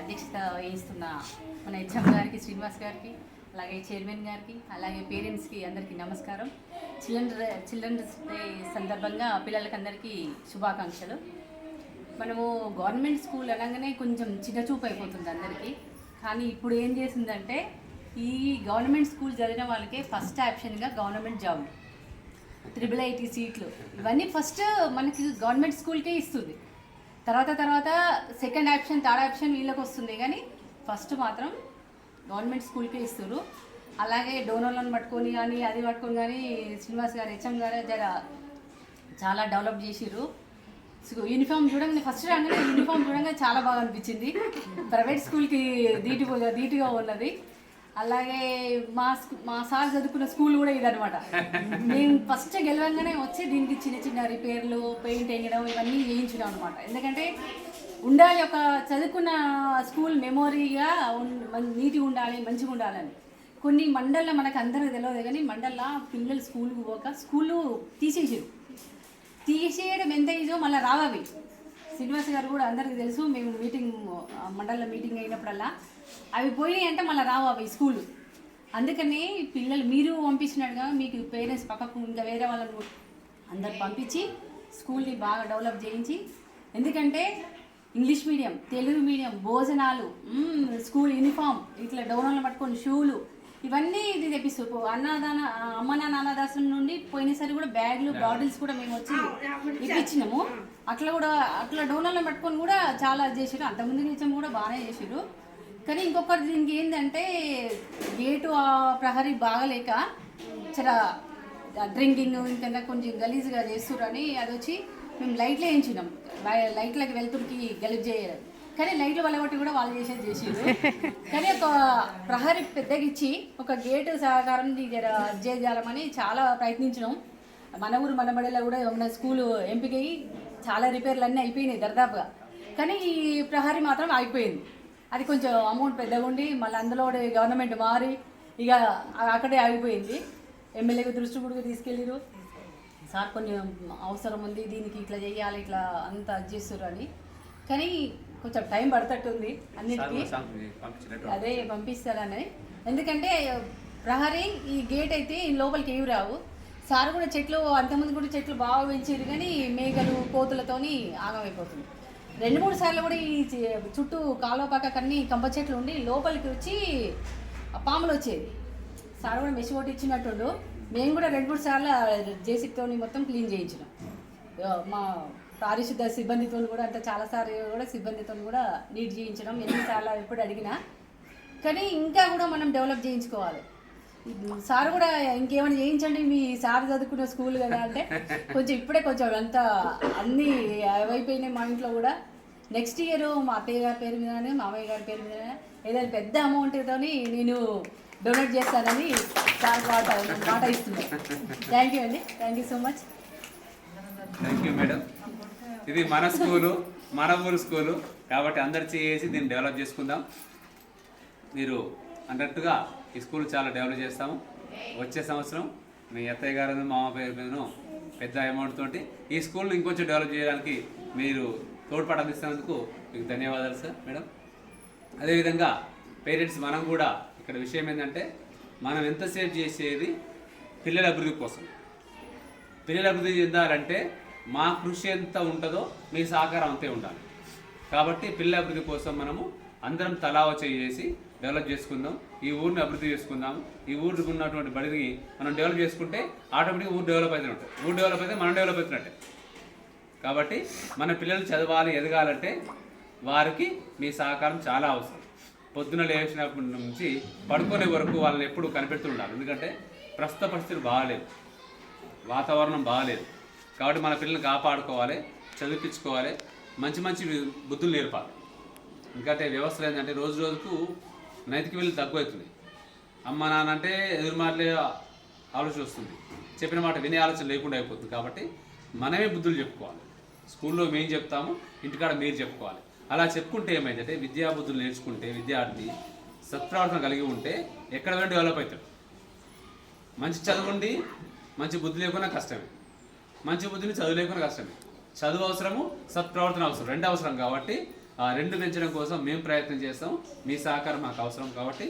అధ్యక్షత వహిస్తున్న మన హెచ్ఎం గారికి శ్రీనివాస్ గారికి అలాగే చైర్మన్ గారికి అలాగే పేరెంట్స్కి అందరికీ నమస్కారం. చిల్డ్రన్ చిల్డ్రన్స్ డే సందర్భంగా పిల్లలకి అందరికీ శుభాకాంక్షలు. మనము గవర్నమెంట్ స్కూల్ అనగానే కొంచెం చిన్న చూపు అయిపోతుంది అందరికీ. కానీ ఇప్పుడు ఏం చేసిందంటే ఈ గవర్నమెంట్ స్కూల్ చదివిన వాళ్ళకే ఫస్ట్ ఆప్షన్గా గవర్నమెంట్ జాబ్ త్రిబుల్ ఐటీ సీట్లు. ఇవన్నీ ఫస్ట్ మనకి గవర్నమెంట్ స్కూల్కే ఇస్తుంది. తర్వాత తర్వాత సెకండ్ ఆప్షన్ థర్డ్ ఆప్షన్ వీళ్ళకి వస్తుంది. కానీ ఫస్ట్ మాత్రం గవర్నమెంట్ స్కూల్కే ఇస్తారు అలాగే డోనర్లను పట్టుకొని కానీ అది పట్టుకొని కానీ శ్రీనివాస్ గారు హెచ్ఎం గారు జర చాలా డెవలప్ చేసిర్రు. సో యూనిఫామ్ చూడంగానే ఫస్ట్ రాగానే యూనిఫామ్ చూడంగానే చాలా బాగా అనిపించింది. ప్రైవేట్ స్కూల్కి దీటుగా ధీటుగా ఉన్నది. అలాగే మా స్కూ మా సార్ చదువుకున్న స్కూల్ కూడా ఇదనమాట మేము ఫస్ట్ గెలవంగానే వచ్చి దీనికి చిన్న చిన్న రిపేర్లు పెయింట్ వేయడం ఇవన్నీ చేయించినాం అనమాట ఎందుకంటే ఉండాలి ఒక చదువుకున్న స్కూల్ మెమొరీగా నీట్గా ఉండాలి మంచిగా ఉండాలని. కొన్ని మండల్లో మనకు అందరికి తెలియదు కానీ మండల్లో పిల్లలు స్కూల్కి పోక స్కూలు తీసేసారు తీసేయడం ఎంత ఈజో మళ్ళీ రావాలి శ్రీనివాస్ గారు కూడా అందరికీ తెలుసు మేము మీటింగ్ మండల మీటింగ్ అయినప్పుడల్లా. అవి పోయినాయి అంటే మళ్ళీ రావు అవి స్కూల్. అందుకని పిల్లలు మీరు పంపించినట్టుగా మీకు పేరెంట్స్ పక్కకు ఇంకా వేరే వాళ్ళని కూడా అందరు పంపించి స్కూల్ని బాగా డెవలప్ చేయించి ఎందుకంటే ఇంగ్లీష్ మీడియం తెలుగు మీడియం భోజనాలు స్కూల్ యూనిఫామ్ ఇట్లా డౌన్లో పట్టుకొని షూలు ఇవన్నీ ఇది తెప్పిస్తారు పో- అన్నదాన అమ్మ నాన్న అన్నదాసం నుండి పోయినసారి కూడా బ్యాగులు బాటిల్స్ కూడా మేము వచ్చి ఇప్పించినాము. అట్లా కూడా అట్లా డోనర్లో పట్టుకొని కూడా చాలా చేసారు అంతకుముందు నిత్యం కూడా బాగానే చేసారు కానీ ఇంకొకటి దీనికి ఏంటంటే గేటు ఆ ప్రహరీ బాగలేక చాలా డ్రింకింగ్ ఇంకా కొంచెం గలీజ్గా చేస్తురని అది వచ్చి మేము లైట్లు వేయించినాం. లై- లైట్లకి వెళ్తురికి గలీజ్ చేయరు కానీ లైట్లు వల్ల కూడా వాళ్ళు చేసేది చేసేది కానీ ఒక ప్రహరీ పెద్దగా ఇచ్చి ఒక గేటు సహకారం చేయాలని చాలా ప్రయత్నించినాం. మన ఊరు మన బడిలో కూడా మన స్కూలు ఎంపిక అయ్యి చాలా రిపేర్లు అన్నీ అయిపోయినాయి దర్దాపుగా. కానీ ఈ ప్రహరీ మాత్రం ఆగిపోయింది అది కొంచెం అమౌంట్ పెద్దగా ఉండి మళ్ళీ అందులో కూడా గవర్నమెంట్ మారి ఇక అక్కడే ఆగిపోయింది. ఎమ్మెల్యేకి దృష్టి కూడా తీసుకెళ్ళిరు. సార్ కొన్ని అవసరం ఉంది దీనికి ఇట్లా చేయాలి ఇట్లా అంత అది చేస్తారు అని. కానీ కొంచెం టైం పడతట్టుంది అన్నిటికీ. అదే పంపిస్తారని ఎందుకంటే ప్రహరీ ఈ గేట్ అయితే ఈ లోపలికి ఏవి రావు. సార్ కూడా చెట్లు అంతకుముందు కూడా చెట్లు బాగా పెంచారు కానీ మేకలు కోతులతోని ఆగమైపోతుంది రెండు మూడు సార్లు కూడా ఈ చుట్టూ కాలువ పక్కకన్నీ కంప చెట్లు ఉండి లోపలికి వచ్చి పాములు వచ్చేది సార్ కూడా మెషి కొట్టి ఇచ్చినట్టుండు. మేము కూడా రెండు మూడు సార్లు జేసీతో మొత్తం క్లీన్ చేయించినాం. మా పారిశుద్ధ సిబ్బందితో కూడా అంటే చాలాసార్లు కూడా సిబ్బందితో కూడా నీట్ చేయించడం ఎన్నిసార్లు ఎప్పుడు అడిగినా. కానీ ఇంకా కూడా మనం డెవలప్ చేయించుకోవాలి. సార్ కూడా ఇంకేమైనా చేయించండి మీ సార్ చదువుకున్న స్కూల్ కదా అంటే కొంచెం ఇప్పుడే కొంచెం అంతా అన్నీ అయిపోయినాయి మా ఇంట్లో కూడా. నెక్స్ట్ ఇయర్ మా అత్తయ్య గారి పేరు మీదనే మామయ్య గారి పేరు మీదనే ఏదైనా పెద్ద అమౌంట్తో నేను డొనేట్ చేస్తానని సార్ మాట మాట ఇస్తున్నాను థ్యాంక్ యూ అండి. Thank you so much thank you madam ఇది మన స్కూలు మన ఊరు స్కూలు. కాబట్టి అందరు చేసి దీన్ని డెవలప్ చేసుకుందాం. మీరు అన్నట్టుగా ఈ స్కూల్ చాలా డెవలప్ చేస్తాము. వచ్చే సంవత్సరం మీ అత్తయ్య గారు మామ పేరు మీదను పెద్ద అమౌంట్ తోటి ఈ స్కూల్ని ఇంకొంచెం డెవలప్ చేయడానికి మీరు తోడ్పాటు అందిస్తున్నందుకు మీకు ధన్యవాదాలు సార్ మేడం. అదేవిధంగా పేరెంట్స్ మనం కూడా ఇక్కడ విషయం ఏంటంటే మనం ఎంతసేపు చేసేది పిల్లల అభివృద్ధి కోసం. పిల్లల అభివృద్ధి చెందాలంటే మా కృషి ఎంత ఉంటుందో మీ సహకారం అంతే ఉండాలి. కాబట్టి పిల్ల అభివృద్ధి కోసం మనము అందరం తలావ చేసి డెవలప్ చేసుకుందాం. ఈ ఊరిని అభివృద్ధి చేసుకుందాం. ఈ ఊరికి ఉన్నటువంటి బడిని మనం డెవలప్ చేసుకుంటే ఆటోమేటిక్గా ఊరు డెవలప్ అవుతున్నట్టు ఉంటుంది. ఊరు డెవలప్ అయితే మనం డెవలప్ అవుతున్నట్టే. కాబట్టి మన పిల్లలు చదవాలి ఎదగాలంటే వారికి మీ సహకారం చాలా అవసరం. పొద్దున లేచినప్పటి నుంచి పడుకునే వరకు వాళ్ళని ఎప్పుడు కనిపెడుతుండాలి ఎందుకంటే ప్రస్తుత పరిస్థితులు బాగాలేవు. వాతావరణం బాగాలేదు. కాబట్టి మన పిల్లల్ని కాపాడుకోవాలి చదివించుకోవాలి మంచి మంచి బుద్ధులు నేర్పాలి. ఎందుకంటే వ్యవస్థలు ఏంటంటే రోజు రోజుకు నైతిక విలువలు తగ్గుతుంది అమ్మ నాన్న అంటే ఎదురు మాటలే ఆలోచన వస్తుంది. చెప్పిన మాట వినే ఆలోచన లేకుండా అయిపోతుంది కాబట్టి మనమే బుద్ధులు చెప్పుకోవాలి. స్కూల్లో మేము చెప్తాము ఇంటికాడ మీరు చెప్పుకోవాలి. అలా చెప్పుకుంటే ఏమైందంటే విద్యా బుద్ధులు నేర్చుకుంటే విద్యార్థి సత్ప్రవర్తన కలిగి ఉంటే ఎక్కడ వెళ్ళి డెవలప్ అవుతాడు. మంచి చదువుండి మంచి బుద్ధి లేకుండా కష్టమే. మంచి బుద్ధిని చదువు లేకుండా కష్టమే చదువు అవసరము సత్ప్రవర్తన అవసరం. రెండు అవసరం కాబట్టి రెండు పెంచడం కోసం మేము ప్రయత్నం చేస్తాం. మీ సహకారం మాకు అవసరం కాబట్టి.